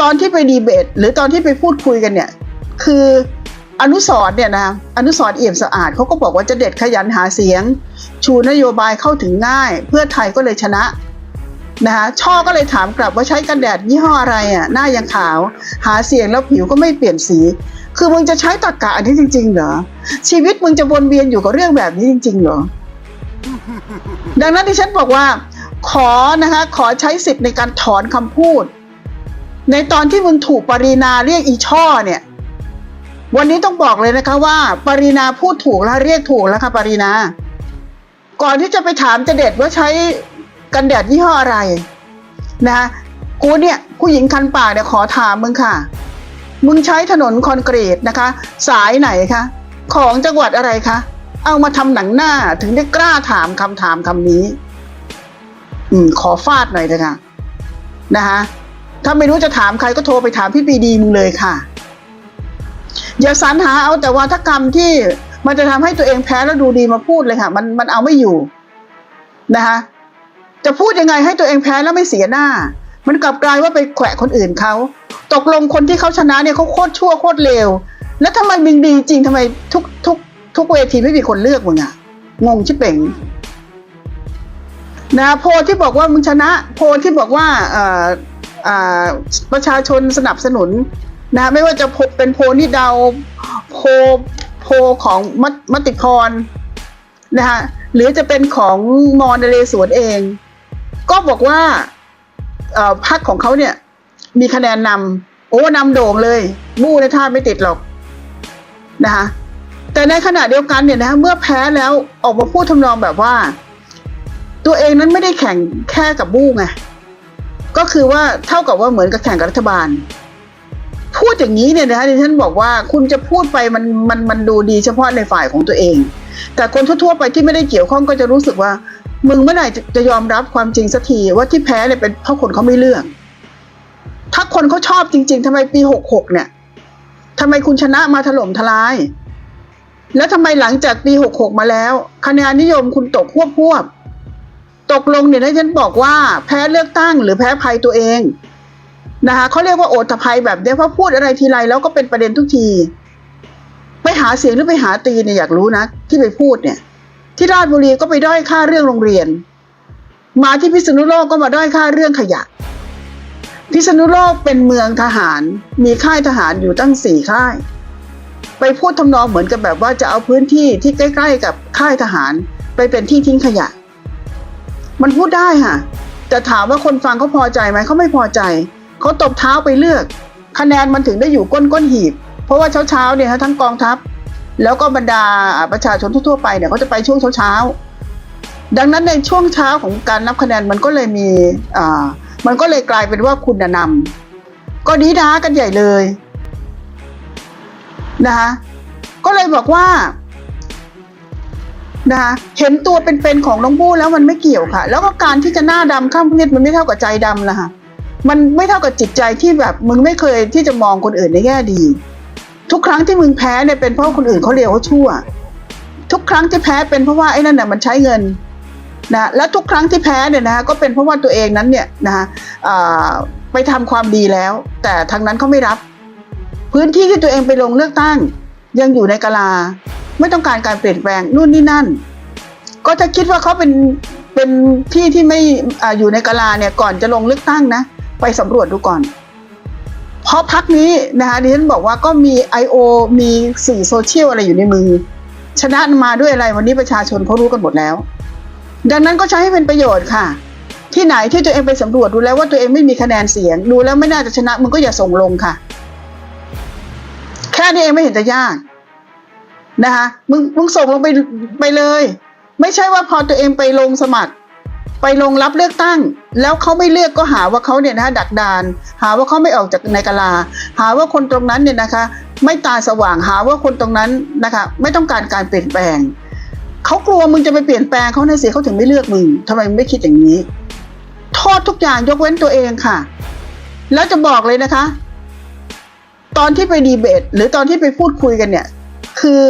ตอนที่ไปดีเบต หรือตอนที่ไปพูดคุยกันเนี่ย คืออนุสรณ์เนี่ยนะอนุสรณ์เอี่ยมสะอาดเขาก็บอกว่าจะเด็ดขยันหาเสียง ชูนโยบายเข้าถึงง่าย เพื่อไทยก็เลยชนะนะคะช่อก็เลยถามกลับว่าใช้กันแดดยี่ห้ออะไรอะหน้ายังขาว หาเสียงแล้วผิวก็ไม่เปลี่ยนสี คือมึงจะใช้ตรกกะอันนี้จริง ๆ เหรอ ชีวิตมึงจะวนเวียนอยู่กับเรื่องแบบนี้จริง ๆ เหรอ ดังนั้นที่ฉันบอกว่า ขอนะคะขอใช้สิทธิ์ในการถอนคำพูด ในตอนที่มึงถูกปรินาเรียกอีช่อเนี่ย วันนี้ต้องบอกเลยนะคะว่า ปรินาพูดถูกแล้วเรียกถูกแล้วค่ะปรินา ก่อนที่จะไปถามจะเด็ดว่าใช้กันแดดยี่ห้ออะไร นะกูเนี่ยผู้หญิงคันปากเนี่ยขอถามมึงค่ะ มึงใช้ถนนคอนกรีตนะคะ สายไหนคะของจังหวัดอะไรคะเอามาทำหนังหน้าถึงได้กล้าถามคำถามคำนี้ อืม ขอฟาดหน่อยเถอะค่ะนะคะ ถ้าไม่รู้จะถามใครก็โทรไปถามพี่ปีดีมึงเลยค่ะอย่าสรรหาเอาแต่วาทกรรมที่มันจะทำให้ตัวเองแพ้แล้วดูดีมาพูดเลยค่ะ มันมันเอาไม่อยู่นะคะจะพูดยังไงให้ตัวเองแพ้แล้วไม่เสียหน้า มันกลับกลายว่าไปแขวะคนอื่นเขาตกลงคนที่เขาชนะเนี่ยเขาโคตรชั่วโคตรเลวแล้วทำไมมึงดีจริงทำไมทุกทุกทุกเวทีไม่มีคนเลือกมึงอะงงชิเป่งนะโพลที่บอกว่ามึงชนะ โพลที่บอกว่าเอ่ออ่า ประชาชนสนับสนุนนะไม่ว่าจะพลเป็นโพนิดาวโพโพของมตมติพรนะคะหรือจะเป็นของมอนเรสวนเอง ก็บอกว่าพรรคของเขาเนี่ย มีคะแนนนำโอ้นำโด่งเลยบู้ในท่าไม่ติดหรอกนะคะแต่ในขณะเดียวกันเนี่ยนะเมื่อแพ้แล้วออกมาพูดทำนองแบบว่า ตัวเองนั้นไม่ได้แข่งแค่กับบู้ไง ก็คือว่าเท่ากับว่าเหมือนกับแข่งกับรัฐบาล พูดอย่างนี้เนี่ยนะคะดิฉันบอกว่าคุณจะพูดไปมันมันมันดูดีเฉพาะในฝ่ายของตัวเอง แต่คนทั่วๆไปที่ไม่ได้เกี่ยวข้องก็จะรู้สึกว่า มึงเมื่อไหร่จะจะยอมรับความจริงสักทีว่าที่แพ้เนี่ยเป็นเพราะคนเขาไม่เลือก ถ้าคนเขาชอบจริง ๆทำไมปีหกหกเนี่ยทำไมคุณชนะมาถล่มทลาย แล้วทำไมหลังจากปีหกหกมาแล้ว คะแนนนิยมคุณตกควบควบ ตกลงเนี่ยให้ฉันบอกว่าแพ้เลือกตั้งหรือแพ้ภัยตัวเองนะคะเขาเรียกว่าโอตภัยแบบเนี้ยเพราะพูดอะไรทีไรแล้วก็เป็นประเด็นทุกที ไปหาเสียงหรือไปหาตีเนี่ยอยากรู้นะ ที่ไปพูดเนี่ย ที่ราชบุรีก็ไปด้อยค่าเรื่องโรงเรียน มาที่พิษณุโลกก็มาด้อยค่าเรื่องขยะ พิษณุโลกเป็นเมืองทหาร มีค่ายทหารอยู่ตั้งสี่ค่าย ไปพูดทำนองเหมือนกับแบบว่าจะเอาพื้นที่ที่ใกล้ ๆ กับค่ายทหาร ไปเป็นที่ทิ้งขยะ มันพูดได้ค่ะแต่ถามว่าคนฟังเขาพอใจไหมเขาไม่พอใจเขาตบเท้าไปเลือก คะแนนมันถึงได้อยู่ก้นก้นหีบ เพราะว่าเช้าเช้าๆเนี่ยทั้งกองทัพ แล้วก็บรรดาประชาชนทั่วไปเนี่ยเขาจะไปช่วงเช้าเช้าๆดังนั้นในช่วงเช้าของการนับคะแนนมันก็เลยมีอ่ามันก็เลยกลายเป็นว่าคุณนำก็ดีด้ากันใหญ่เลยนะคะก็เลยบอกว่า นะคะเห็นตัวเป็นๆของน้องบู้แล้วมันไม่เกี่ยวค่ะ แล้วก็การที่จะหน้าดำข้ามเพศมันไม่เท่ากับใจดำละคะมันไม่เท่ากับจิตใจที่แบบมึงไม่เคยที่จะมองคนอื่นในแง่ดี ทุกครั้งที่มึงแพ้เนี่ยเป็นเพราะคนอื่นเขาเลวเขาชั่ว ทุกครั้งที่แพ้เป็นเพราะว่าไอ้นั่นน่ะมันใช้เงินนะและทุกครั้งที่แพ้เนี่ยนะก็เป็นเพราะว่าตัวเองนั้นเนี่ยนะอ่าไปทำความดีแล้ว แต่ทางนั้นเขาไม่รับ พื้นที่ที่ตัวเองไปลงเลือกตั้งยังอยู่ในกาลา ไม่ต้องการการเปลี่ยนแปลงนู่นนี่นั่น ก็จะคิดว่าเขาเป็นเป็นที่ที่ไม่อาอยู่ในกาลาเนี่ยก่อนจะลงเลือกตั้งนะ ไปสำรวจดูก่อน เพราะพักนี้นะคะดิฉันบอกว่าก็มี I.O. มีสื่อโซเชียลอะไรอยู่ในมือ ชนะมาด้วยอะไรวันนี้ประชาชนเขารู้กันหมดแล้ว ดังนั้นก็ใช้ให้เป็นประโยชน์ค่ะ ที่ไหนที่ตัวเองไปสำรวจดูแล้วว่าตัวเองไม่มีคะแนนเสียง ดูแล้วไม่น่าจะชนะมึงก็อย่าส่งลงค่ะ แค่นี้เองไม่เห็นจะยาก นะคะมึงมึงส่งลงไปไปเลย ไม่ใช่ว่าพอตัวเองไปลงสมัคร ไปลงรับเลือกตั้ง แล้วเขาไม่เลือกก็หาว่าเขาเนี่ยนะดักดาน หาว่าเขาไม่ออกจากในกาลา หาว่าคนตรงนั้นเนี่ยนะคะ ไม่ตาสว่างหาว่าคนตรงนั้นนะคะ ไม่ต้องการการเปลี่ยนแปลงเขากลัวมึงจะไปเปลี่ยนแปลงเขาในสิเขาถึงไม่เลือกมึงทำไมไม่คิดอย่างนี้ โทษทุกอย่างยกเว้นตัวเองค่ะ แล้วจะบอกเลยนะคะ ตอนที่ไปดีเบต หรือตอนที่ไปพูดคุยกันเนี่ย คือ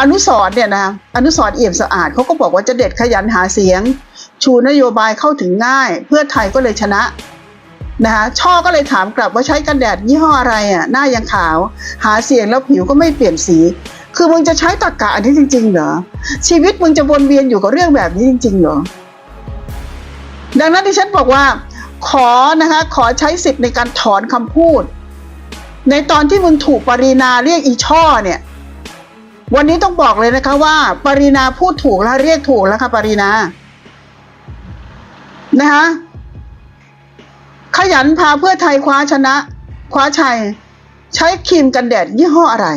อนุสรเนี่ยนะอนุสรเอี่ยมสะอาดเขาก็บอกว่าจะเด็ดขยันหาเสียง ชูนโยบายเข้าถึงง่าย เพื่อไทยก็เลยชนะนะคะช่อก็เลยถามกลับว่าใช้กันแดดยี่ห้ออะไรอะหน้ายังขาว หาเสียงแล้วผิวก็ไม่เปลี่ยนสี คือมึงจะใช้ตรรกะอันนี้จริง ๆ เหรอ ชีวิตมึงจะวนเวียนอยู่กับเรื่องแบบนี้จริง ๆ เหรอ ดังนั้นที่ฉันบอกว่า ขอนะคะขอใช้สิทธิ์ในการถอนคำพูด ในตอนที่มึงถูกปรีนาเรียกอีช่อเนี่ย วันนี้ต้องบอกเลยนะคะว่า ปรินาพูดถูกแล้วเรียกถูกแล้วค่ะปรินานะคะขยันพาเพื่อไทยคว้าชนะ คว้าชัย ใช้ครีมกันแดดยี่ห้ออะไร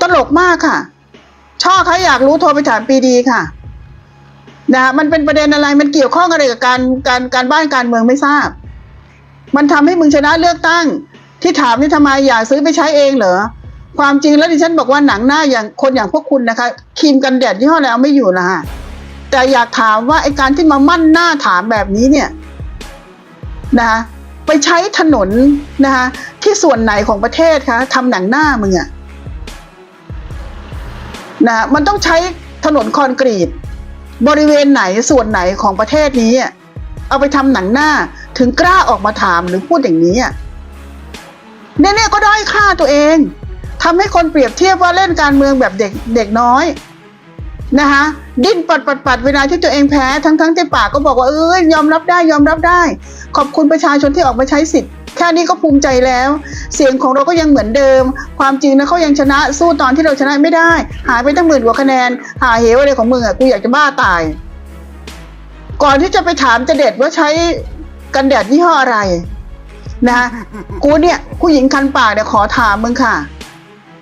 ตลกมากค่ะช่อใครอยากรู้โทรไปถามปีดีค่ะนะมันเป็นประเด็นอะไรมันเกี่ยวข้องอะไรกับการการการบ้านการเมืองไม่ทราบ มันทำให้มึงชนะเลือกตั้ง ที่ถามนี่ทำไมอยากซื้อไปใช้เองเหรอ ความจริงแล้วดิฉันบอกว่าหนังหน้าอย่างคนอย่างพวกคุณนะคะครีมกันแดดยี่ห้ออะไรเอาไม่อยู่ละฮะแต่อยากถามว่าไอการที่มามั่นหน้าถามแบบนี้เนี่ยนะคะไปใช้ถนนนะคะที่ส่วนไหนของประเทศคะทำหนังหน้ามึงอะนะมันต้องใช้ถนนคอนกรีต บริเวณไหนส่วนไหนของประเทศนี้เอาไปทำหนังหน้าถึงกล้าออกมาถามหรือพูดอย่างนี้เนี่ยเนี่ยก็ด้อยค่าตัวเอง ทำให้คนเปรียบเทียบว่าเล่นการเมืองแบบเด็กเด็กน้อยนะคะดิ้นปัดปัดปัดเวลาที่ตัวเองแพ้ทั้งทั้งที่ปากก็บอกว่าเอ้ยยอมรับได้ยอมรับได้ ขอบคุณประชาชนที่ออกมาใช้สิทธิ์ แค่นี้ก็ภูมิใจแล้ว เสียงของเราก็ยังเหมือนเดิม ความจริงนะเขายังชนะสู้ตอนที่เราชนะไม่ได้ หายไปตั้งหมื่นกว่าคะแนน หาเหวอะไรของมึงอะกูอยากจะบ้าตาย ก่อนที่จะไปถามจะเด็ดว่าใช้กันแดดยี่ห้ออะไรนะคะกูเนี่ยผู้หญิงคันปากเนี่ยขอถามมึงค่ะ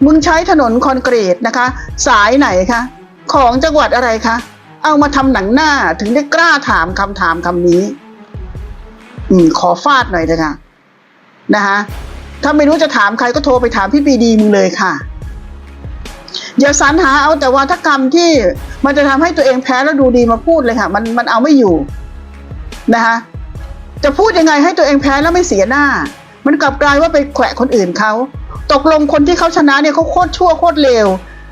มึงใช้ถนนคอนกรีตนะคะ สายไหนคะ ของจังหวัดอะไรคะ เอามาทำหนังหน้าถึงได้กล้าถามคำถามคำนี้ อืม ขอฟาดหน่อยเถอะค่ะนะคะถ้าไม่รู้จะถามใครก็โทรไปถามพี่ปีดีมึงเลยค่ะ อย่าสรรหาเอาแต่วาทกรรมที่มันจะทำให้ตัวเองแพ้แล้วดูดีมาพูดเลยค่ะ มันมันเอาไม่อยู่นะคะจะพูดยังไงให้ตัวเองแพ้แล้วไม่เสียหน้า มันกลับกลายว่าไปแขวะคนอื่นเขา ตกลงคนที่เขาชนะเนี่ยเขาโคตรชั่วโคตรเลว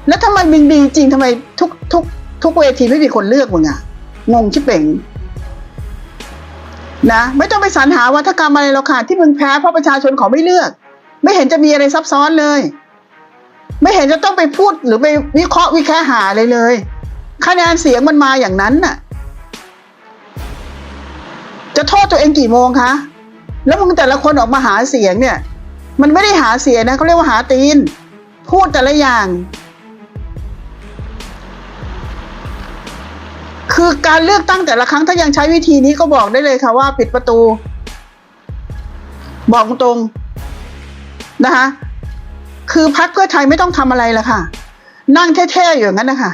แล้วทำไมมึงดีจริงทำไมทุกทุกทุกเวทีไม่มีคนเลือกมึงอะงงชิบเป่งนะไม่ต้องไปสรรหาวัฒกรรมอะไรหรอกค่ะที่มึงแพ้เพราะประชาชนเขาไม่เลือก ไม่เห็นจะมีอะไรซับซ้อนเลย ไม่เห็นจะต้องไปพูดหรือไปวิเคราะห์วิแค่หาเลยเลยคะแนนเสียงมันมาอย่างนั้นน่ะ จะโทษตัวเองกี่โมงคะแล้วมึงแต่ละคนออกมาหาเสียงเนี่ย มันไม่ได้หาเสียงนะเขาเรียกว่าหาตีน พูดแต่ละอย่าง คือการเลือกตั้งแต่ละครั้งถ้ายังใช้วิธีนี้ก็บอกได้เลยค่ะว่าปิดประตู บอกตรงนะคะคือพักเพื่อไทยไม่ต้องทำอะไรละค่ะ นั่งเท่ๆอยู่างนั้นนะคะ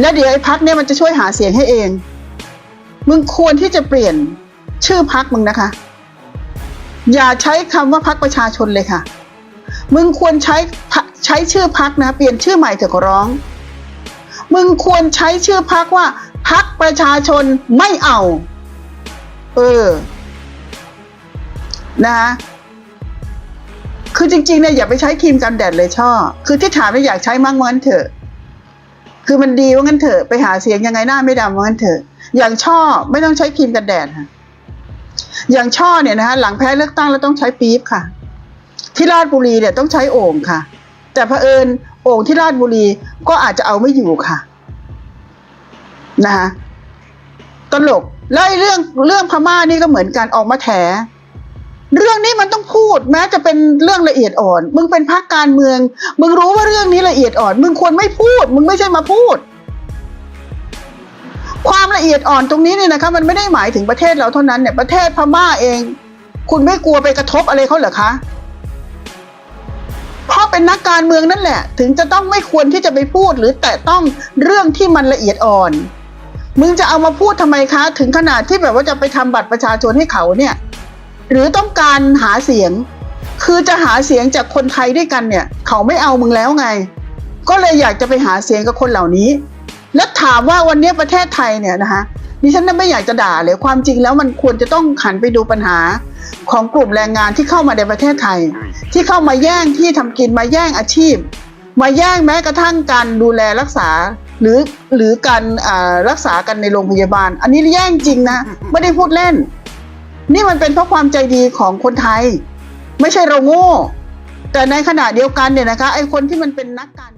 แล้วเดี๋ยวไอ้พักเนี่ยมันจะช่วยหาเสียงให้เอง มึงควรที่จะเปลี่ยนชื่อพักมึงนะคะ อย่าใช้คำว่าพักประชาชนเลยค่ะ มึงควรใช้ใช้ชื่อพักนะ เปลี่ยนชื่อใหม่เถอะขอร้อง มึงควรใช้ชื่อพักว่าพักประชาชนไม่เอา เออ นะคือจริงๆเนี่ยอย่าไปใช้ครีมกันแดดเลยช่อ คือที่ถามเนี่ยอยากใช้มั่งงั้นเถอะ คือมันดีว่างั้นเถอะ ไปหาเสียงยังไงหน้าไม่ดำว่างั้นเถอะ อย่างช่อไม่ต้องใช้ครีมกันแดดค่ะ อย่างช่อเนี่ยนะคะหลังแพ้เลือกตั้งแล้วต้องใช้ปี๊บค่ะ ที่ราชบุรีเนี่ยต้องใช้โอ่งค่ะ แต่เผอิญโอ่งที่ราชบุรีก็อาจจะเอาไม่อยู่ค่ะนะคะตลกแล้วเรื่องเรื่องพม่านี่ก็เหมือนกันออกมาแถ เรื่องนี้มันต้องพูดแม้จะเป็นเรื่องละเอียดอ่อน มึงเป็นพรรคการเมือง มึงรู้ว่าเรื่องนี้ละเอียดอ่อน มึงควรไม่พูด มึงไม่ใช่มาพูด ความละเอียดอ่อนตรงนี้เนี่ยนะคะมันไม่ได้หมายถึงประเทศเราเท่านั้นเนี่ยประเทศพม่าเอง คุณไม่กลัวไปกระทบอะไรเขาเหรอคะเพราะเป็นนักการเมืองนั่นแหละ ถึงจะต้องไม่ควรที่จะไปพูดหรือแต่ต้องเรื่องที่มันละเอียดอ่อน มึงจะเอามาพูดทำไมคะ ถึงขนาดที่แบบว่าจะไปทำบัตรประชาชนให้เขาเนี่ยหรือต้องการหาเสียง คือจะหาเสียงจากคนไทยด้วยกันเนี่ย เขาไม่เอามึงแล้วไง ก็เลยอยากจะไปหาเสียงกับคนเหล่านี้ แล้วถามว่าวันนี้ประเทศไทยเนี่ยนะคะดิฉันไม่อยากจะด่าเลยความจริงแล้วมันควรจะต้องหันไปดูปัญหาของกลุ่มแรงงานที่เข้ามาในประเทศไทย ที่เข้ามาแย่งที่ทำกินมาแย่งอาชีพ มาแย่งแม้กระทั่งการดูแลรักษาหรือหรือการรักษากันในโรงพยาบาล อันนี้แย่งจริงนะ ไม่ได้พูดเล่น นี่มันเป็นเพราะความใจดีของคนไทย ไม่ใช่เราโง่ แต่ในขณะเดียวกันเนี่ยนะคะไอ้คนที่มันเป็นนักการ